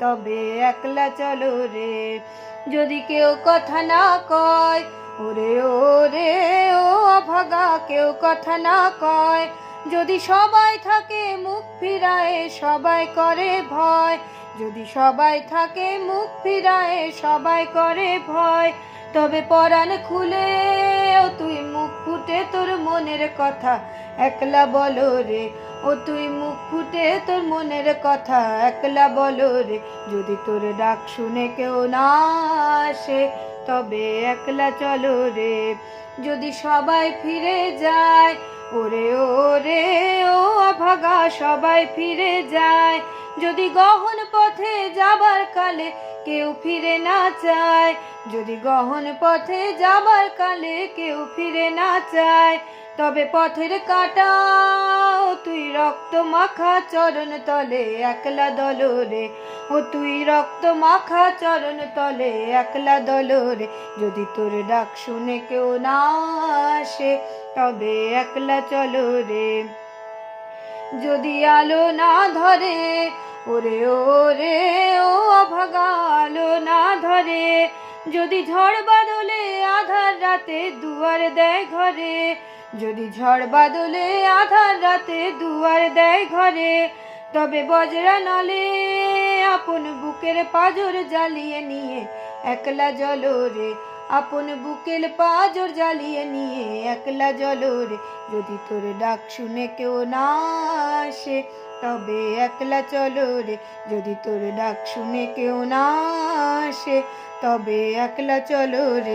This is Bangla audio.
তবে একলা চলো রে। যদি কেউ কথা না কয়, ওরে ওরে, ও ভাগা কেউ কথা না কয়। যদি সবাই থাকে মুখ ফিরায়, সবাই করে ভয়। যদি সবাই থাকে মুখ ফিরায়, সবাই করে ভয়। তবে পরাণ খুলে ও তুই মুখ ফুটে তোর মনের কথা। একলা বলো রে, ও তুই মুখ ফুটে তোর মনের কথা। একলা বলো রে, যদি তোর ডাক শুনে কেউ না আসে, তবে একলা চলো রে। যদি সবাই ফিরে যায়, ওরে ওরে, ও অভাগা সবাই ফিরে যায়। যদি গহন পথে কালে কেউ ফিরে না চায়। যদি গহন পথে যাবার কালে কেউ ফিরে না চায়, তবে পথের কাটা তুই রক্ত মাখা চরণ তলে একলা দল রে ও তুই রক্ত মাখা চরণ তলে একলা দল রে যদি তোর ডাক শুনে কেউ না আসে, তবে একলা চলো রে যদি আলো না ধরে, ওরে ওরে, ও ধরে যদি ঝড় বাদলে আধার রাতে দুয়ার দেয় ঘরে। যদি ঝড় বাদলে আধার রাতে দুয়ার দেয় ঘরে। তবে বজরা নলে আপন বুকের পাজর জ্বালিয়ে নিয়ে, একলা জলো রে আপন বুকের পাজর জ্বালিয়ে নিয়ে, একলা জলো রে যদি তোর ডাক শুনে কেউ না আসে, তবে একলা চলো রে যদি তোর ডাক শুনে কেউ না আসে তবে একলা চলো রে।